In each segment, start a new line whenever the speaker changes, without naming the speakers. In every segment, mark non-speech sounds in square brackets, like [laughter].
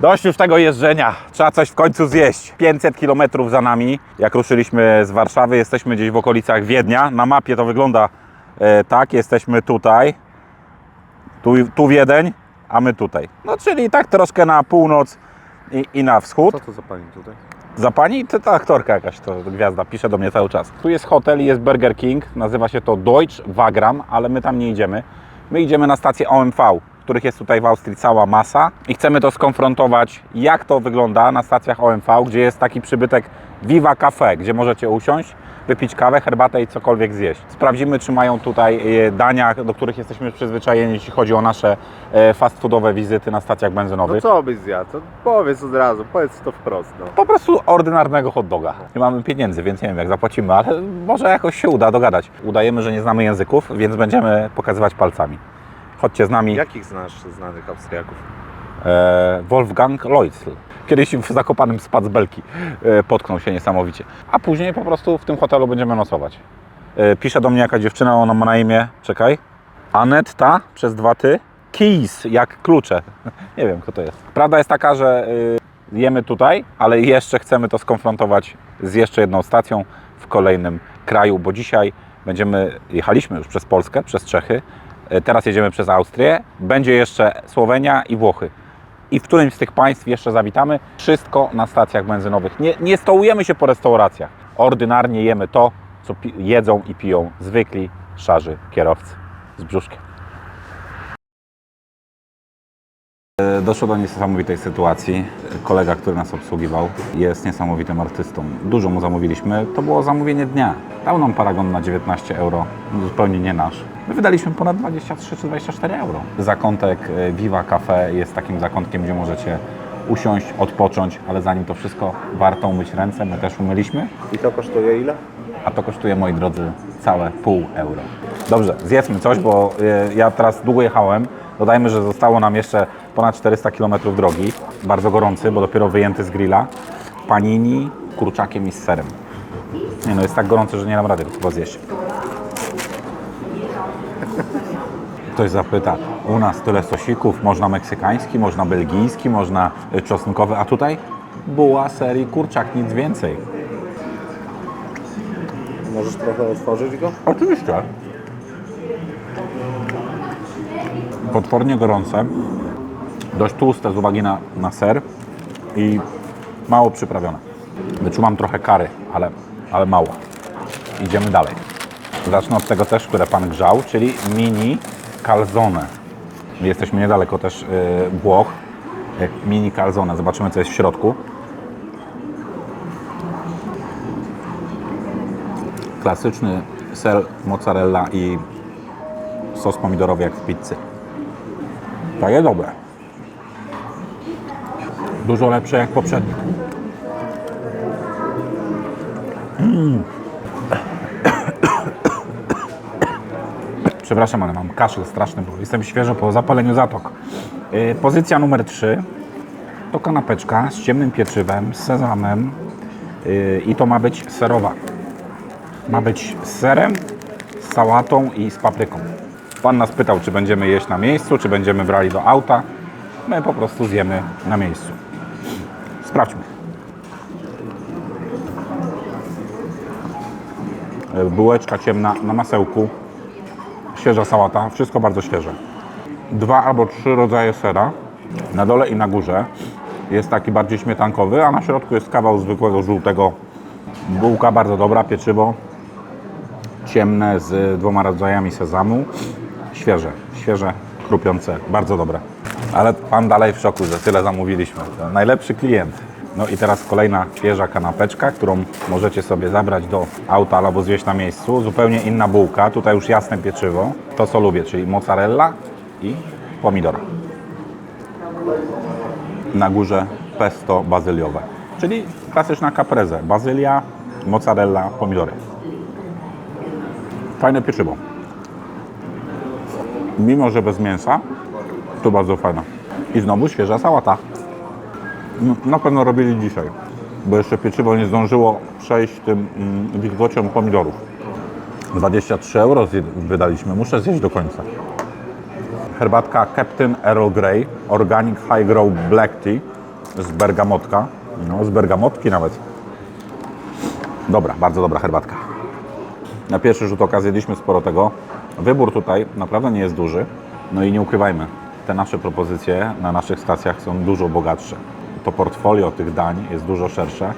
Dość już tego jeżdżenia, trzeba coś w końcu zjeść. 500 km za nami, jak ruszyliśmy z Warszawy, jesteśmy gdzieś w okolicach Wiednia. Na mapie to wygląda e, tak, jesteśmy tutaj, tu, tu Wiedeń, a my tutaj. No czyli tak troszkę na północ i, i na wschód.
Co to za pani tutaj?
Za pani? To ta aktorka jakaś, to gwiazda, pisze do mnie cały czas. Tu jest hotel i jest Burger King, nazywa się to Deutsch Wagram, ale my tam nie idziemy. My idziemy na stację OMV, których jest tutaj w Austrii cała masa i chcemy to skonfrontować, jak to wygląda na stacjach OMV, gdzie jest taki przybytek Viva Cafe, gdzie możecie usiąść, wypić kawę, herbatę i cokolwiek zjeść. Sprawdzimy, czy mają tutaj e, dania, do których jesteśmy przyzwyczajeni, jeśli chodzi o nasze e, fast foodowe wizyty na stacjach
No
benzynowych.
co byś zjadł? To powiedz od razu, powiedz to wprost. No.
Po prostu ordynarnego hot doga. Nie mamy pieniędzy, więc nie wiem jak zapłacimy, ale może jakoś się uda dogadać. Udajemy, że nie znamy języków, więc będziemy pokazywać palcami. Chodźcie z nami.
Jakich znasz znanych Austriaków?
E, Wolfgang Leutzel. Kiedyś w Zakopanym spadł z belki. E, potknął się niesamowicie. A później po prostu w tym hotelu będziemy nocować. E, pisze do mnie jaka dziewczyna, ona ma na imię, czekaj, Anetta przez dwa ty, Keys, jak klucze. [laughs] Nie wiem, kto to jest. Prawda jest taka, że y, jemy tutaj, ale jeszcze chcemy to skonfrontować z jeszcze jedną stacją w kolejnym kraju, bo dzisiaj będziemy, jechaliśmy już przez Polskę, przez Czechy, teraz jedziemy przez Austrię, będzie jeszcze Słowenia i Włochy. I w którymś z tych państw jeszcze zawitamy. Wszystko na stacjach benzynowych. Nie, nie stołujemy się po restauracjach. Ordynarnie jemy to, co jedzą i piją zwykli szarzy kierowcy z brzuszkiem. Doszło do niesamowitej sytuacji. Kolega, który nas obsługiwał, jest niesamowitym artystą. Dużo mu zamówiliśmy. To było zamówienie dnia. Dał nam paragon na 19 euro, zupełnie nie nasz. My wydaliśmy ponad 23 czy 24 euro. Zakątek e, Viva Cafe jest takim zakątkiem, gdzie możecie usiąść, odpocząć, ale zanim to wszystko, warto umyć ręce. My też umyliśmy,
I to kosztuje ile?
a to kosztuje, moi drodzy, całe pół euro. Dobrze, zjedzmy coś, bo y, ja teraz długo jechałem. Dodajmy, że zostało nam jeszcze ponad 400 km drogi. Bardzo gorący, bo dopiero wyjęty z grilla. Panini kurczakiem i z serem. Nie no, jest tak gorący, że nie dam rady chyba zjeść. Ktoś zapyta, u nas tyle sosików, można meksykański, można belgijski, można y, czosnkowy, a tutaj buła serii kurczak, nic więcej.
Możesz trochę otworzyć go?
Oczywiście. Potwornie gorące, dość tłuste z uwagi na, na ser i mało przyprawione. Wyczułam trochę kary, ale, ale mało. Idziemy dalej. Zacznę od tego też, które Pan grzał, czyli mini calzone. Jesteśmy niedaleko też yy, Włoch. Jak Mini calzone. Zobaczymy, co jest w środku. Klasyczny ser mozzarella i sos pomidorowy jak w pizzy. Takie dobre. Dużo lepsze jak poprzedni. Mm. [coughs] Przepraszam, ale mam kaszel straszny, bo jestem świeżo po zapaleniu zatok. Yy, pozycja numer 3 to kanapeczka z ciemnym pieczywem, z sezamem yy, i to ma być serowa. Ma być z serem, z sałatą i z papryką. Pan nas pytał, czy będziemy jeść na miejscu, czy będziemy brali do auta. My po prostu zjemy na miejscu. Sprawdźmy. Bułeczka ciemna na masełku. Świeża sałata, wszystko bardzo świeże. Dwa albo trzy rodzaje sera. Na dole i na górze jest taki bardziej śmietankowy, a na środku jest kawał zwykłego żółtego. Bułka bardzo dobra, pieczywo ciemne z dwoma rodzajami sezamu. Świeże, świeże, chrupiące, bardzo dobre. Ale pan dalej w szoku, że tyle zamówiliśmy. To najlepszy klient. No i teraz kolejna świeża kanapeczka, którą możecie sobie zabrać do auta albo zjeść na miejscu. Zupełnie inna bułka, tutaj już jasne pieczywo. To co lubię, czyli mozzarella i pomidor. Na górze pesto bazyliowe, czyli klasyczna caprese. Bazylia, mozzarella, pomidory. Fajne pieczywo. Mimo, że bez mięsa, to bardzo fajne. I znowu świeża sałata. No, Na pewno robili dzisiaj, bo jeszcze pieczywo nie zdążyło przejść tym mm, wilgocią pomidorów. 23 euro wydaliśmy, muszę zjeść do końca. Herbatka Captain Earl Grey Organic High Grow Black Tea z bergamotka. No, z bergamotki nawet. Dobra, bardzo dobra herbatka. Na pierwszy rzut oka zjedliśmy sporo tego. Wybór tutaj naprawdę nie jest duży. No i nie ukrywajmy, te nasze propozycje na naszych stacjach są dużo bogatsze. To portfolio tych dań jest dużo szersze.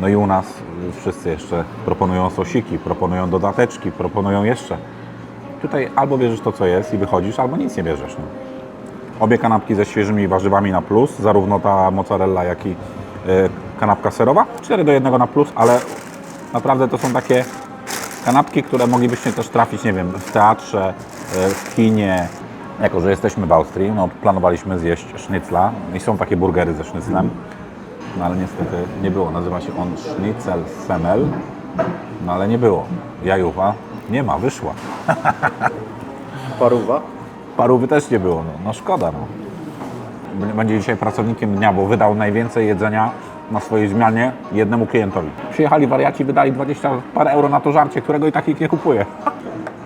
No i u nas wszyscy jeszcze proponują sosiki, proponują dodateczki, proponują jeszcze. Tutaj albo bierzesz to, co jest i wychodzisz, albo nic nie bierzesz. No. Obie kanapki ze świeżymi warzywami na plus, zarówno ta mozzarella, jak i y, kanapka serowa. 4 do 1 na plus, ale naprawdę to są takie kanapki, które moglibyście też trafić, nie wiem, w teatrze, y, w kinie. Jako, że jesteśmy w Austrii, no, planowaliśmy zjeść sznycla i są takie burgery ze sznyclem, no ale niestety nie było. Nazywa się on Schnitzel Semmel, no ale nie było. Jajucha nie ma, wyszła. [laughs]
Paruwa.
Parówy też nie było, no, no szkoda. No. Będzie dzisiaj pracownikiem dnia, bo wydał najwięcej jedzenia na swojej zmianie jednemu klientowi. Przyjechali wariaci, wydali 20 parę euro na to żarcie, którego i tak ich nie kupuje.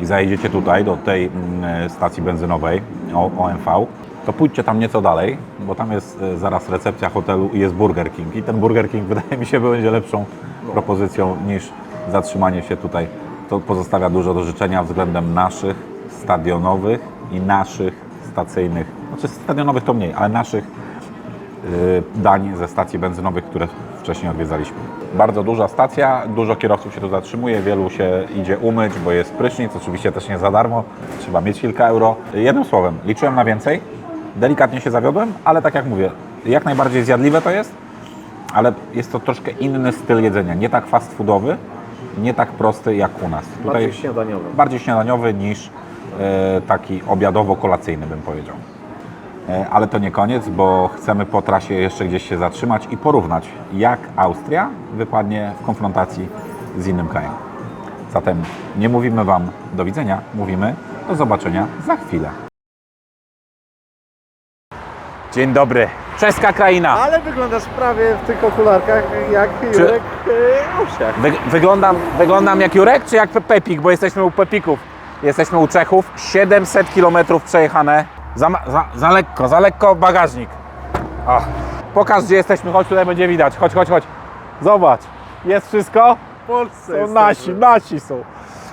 I zajedziecie tutaj do tej mm, stacji benzynowej OMV, to pójdźcie tam nieco dalej, bo tam jest e, zaraz recepcja hotelu i jest Burger King. I ten Burger King [laughs] wydaje mi się będzie lepszą propozycją niż zatrzymanie się tutaj. To pozostawia dużo do życzenia względem naszych stadionowych i naszych stacyjnych, znaczy stadionowych to mniej, ale naszych dań ze stacji benzynowych, które wcześniej odwiedzaliśmy. Bardzo duża stacja, dużo kierowców się tu zatrzymuje, wielu się idzie umyć, bo jest prysznic, oczywiście też nie za darmo, trzeba mieć kilka euro. Jednym słowem, liczyłem na więcej, delikatnie się zawiodłem, ale tak jak mówię, jak najbardziej zjadliwe to jest, ale jest to troszkę inny styl jedzenia, nie tak fast foodowy, nie tak prosty jak u nas.
Bardziej śniadaniowy.
bardziej śniadaniowy niż e, taki obiadowo-kolacyjny bym powiedział. E, Ale to nie koniec, bo chcemy po trasie jeszcze gdzieś się zatrzymać i porównać, jak Austria wypadnie w konfrontacji z innym krajem. Zatem nie mówimy Wam do widzenia, mówimy do zobaczenia za chwilę. Dzień dobry. Czeska kraina.
Ale wyglądasz prawie w tych okularkach jak
Czy-
Jurek yy, Osiak.
Wy, wyglądam, wyglądam jak Jurek, czy jak Pe- Pepik, bo jesteśmy u Pepików. Jesteśmy u Czechów. 700 km przejechane. Za, za, za lekko, za lekko bagażnik. Ach. Pokaż, gdzie jesteśmy. Chodź, tutaj będzie widać. Chodź, chodź, chodź. Zobacz. Jest wszystko?
W Polsce
Są nasi, nasi są.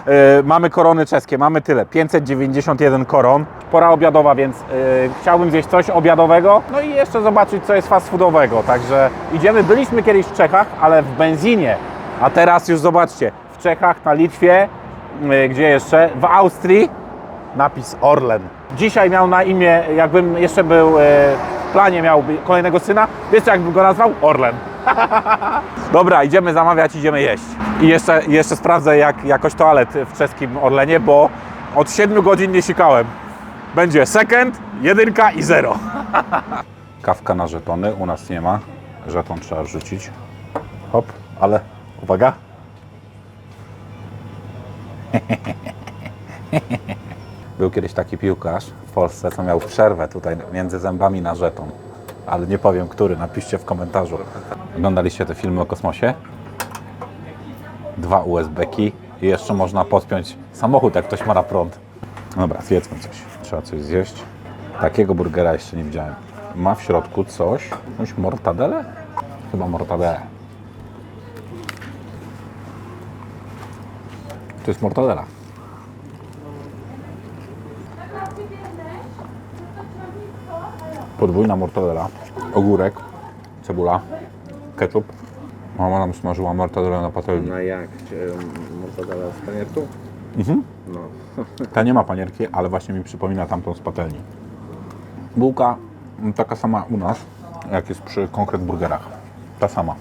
E, mamy korony czeskie, mamy tyle. 591 koron. Pora obiadowa, więc e, chciałbym zjeść coś obiadowego. No i jeszcze zobaczyć, co jest fast foodowego. Także idziemy. Byliśmy kiedyś w Czechach, ale w benzinie. A teraz już zobaczcie, w Czechach, na Litwie, e, gdzie jeszcze? W Austrii napis Orlen. Dzisiaj miał na imię, jakbym jeszcze był e, w planie, miał kolejnego syna. Wiecie, jakbym go nazwał? Orlen. [laughs] Dobra, idziemy zamawiać, idziemy jeść. I jeszcze, jeszcze sprawdzę jak, jakość toalet w czeskim Orlenie, bo od 7 godzin nie sikałem. Będzie second, jedynka i zero. [laughs] Kawka na żetony, u nas nie ma. Żeton trzeba rzucić. Hop, ale uwaga. [laughs] Był kiedyś taki piłkarz w Polsce, co miał przerwę tutaj między zębami na żeton. Ale nie powiem, który, napiszcie w komentarzu. Oglądaliście te filmy o kosmosie? Dwa USB-ki i jeszcze można podpiąć samochód, jak ktoś ma na prąd. Dobra, zjedzmy coś. Trzeba coś zjeść. Takiego burgera jeszcze nie widziałem. Ma w środku coś, jakąś mortadelę? Chyba mortadelę. To jest mortadela. Podwójna mortadela, ogórek, cebula, ketchup. Mama nam smażyła mortadelę na patelni.
Na jak? Mortadela z panierką?
Mhm.
No. [laughs]
Ta nie ma panierki, ale właśnie mi przypomina tamtą z patelni. Bułka taka sama u nas, jak jest przy konkret burgerach. Ta sama.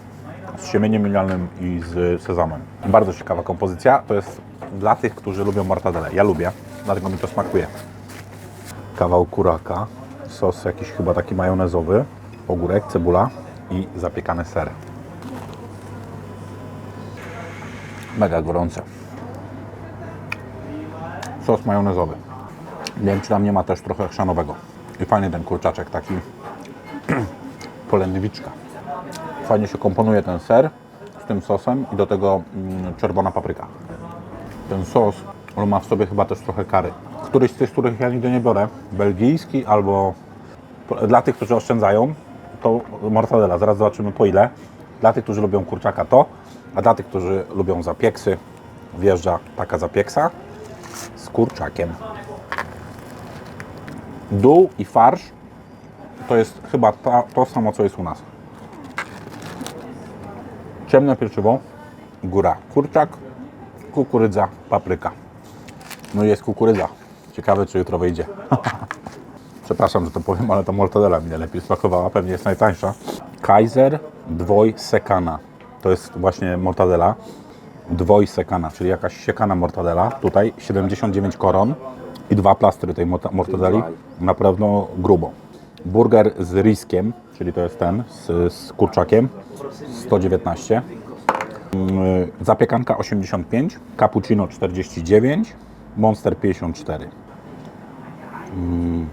Z siemieniem minialnym i z sezamem. Bardzo ciekawa kompozycja. To jest dla tych, którzy lubią mortadele. Ja lubię, dlatego mi to smakuje. Kawał kuraka, sos jakiś chyba taki majonezowy, ogórek, cebula i zapiekany ser. Mega gorące sos majonezowy. Nie wiem, czy tam nie ma też trochę chrzanowego. I fajny ten kurczaczek, taki [clears throat] polędwiczka. Fajnie się komponuje ten ser z tym sosem i do tego mm, czerwona papryka. Ten sos, on ma w sobie chyba też trochę kary. Któryś z tych, których ja nigdy nie biorę, belgijski albo dla tych, którzy oszczędzają, to mortadela. Zaraz zobaczymy po ile. Dla tych, którzy lubią kurczaka to, a dla tych, którzy lubią zapieksy, wjeżdża taka zapieksa z kurczakiem. Dół i farsz to jest chyba ta, to samo, co jest u nas. Ciemne pieczywo, góra kurczak, kukurydza, papryka. No i jest kukurydza. Ciekawe, czy jutro wyjdzie. [laughs] Przepraszam, że to powiem, ale ta mortadela mi najlepiej smakowała. Pewnie jest najtańsza. Kaiser Dwoj Sekana. To jest właśnie mortadela. Dwoj Sekana, czyli jakaś siekana mortadela. Tutaj 79 koron i dwa plastry tej morta- mortadeli. Na pewno grubo. Burger z riskiem, czyli to jest ten z, z kurczakiem. 119. Mm, Zapiekanka 85, cappuccino 49, monster 54.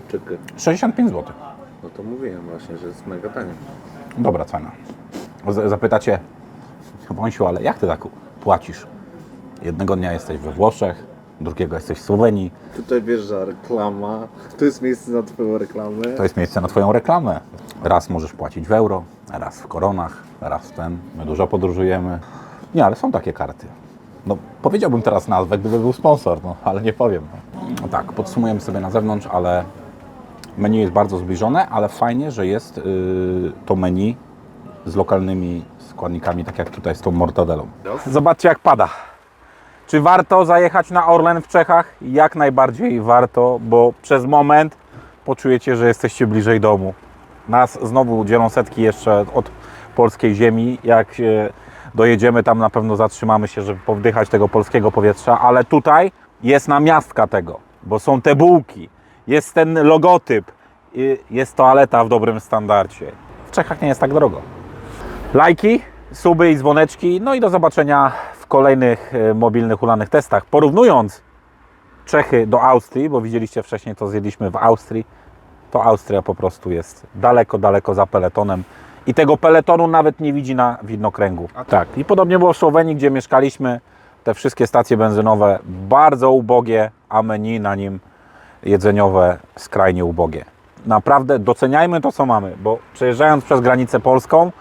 Czekaj.
65 zł.
No to mówiłem właśnie, że jest mega tanie.
Dobra cena. Z- Zapytacie, Bąsiu, ale jak ty tak płacisz? Jednego dnia jesteś we Włoszech, drugiego jesteś w Słowenii.
Tutaj wjeżdża reklama. Tu jest miejsce na twoją reklamę.
To jest miejsce na Twoją reklamę. Raz możesz płacić w euro, raz w koronach, raz w ten. My dużo podróżujemy. Nie, ale są takie karty. No, powiedziałbym teraz nazwę, gdyby był sponsor, no, ale nie powiem. No tak, podsumujemy sobie na zewnątrz, ale menu jest bardzo zbliżone, ale fajnie, że jest yy, to menu z lokalnymi składnikami, tak jak tutaj z tą mortadelą. Zobaczcie jak pada. Czy warto zajechać na Orlen w Czechach? Jak najbardziej warto, bo przez moment poczujecie, że jesteście bliżej domu. Nas znowu dzielą setki jeszcze od polskiej ziemi. Jak się dojedziemy tam, na pewno zatrzymamy się, żeby powdychać tego polskiego powietrza, ale tutaj jest namiastka tego, bo są te bułki, jest ten logotyp, jest toaleta w dobrym standardzie. W Czechach nie jest tak drogo lajki, suby i dzwoneczki. No i do zobaczenia w kolejnych e, mobilnych ulanych testach. Porównując Czechy do Austrii, bo widzieliście wcześniej, to zjedliśmy w Austrii, to Austria po prostu jest daleko, daleko za peletonem. I tego peletonu nawet nie widzi na widnokręgu. Tak. I podobnie było w Słowenii, gdzie mieszkaliśmy. Te wszystkie stacje benzynowe bardzo ubogie, a menu na nim jedzeniowe skrajnie ubogie. Naprawdę doceniajmy to, co mamy, bo przejeżdżając przez granicę polską,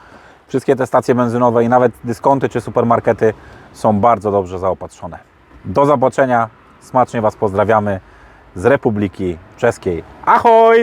wszystkie te stacje benzynowe i nawet dyskonty czy supermarkety są bardzo dobrze zaopatrzone. Do zobaczenia, smacznie Was pozdrawiamy z Republiki Czeskiej. Ahoj!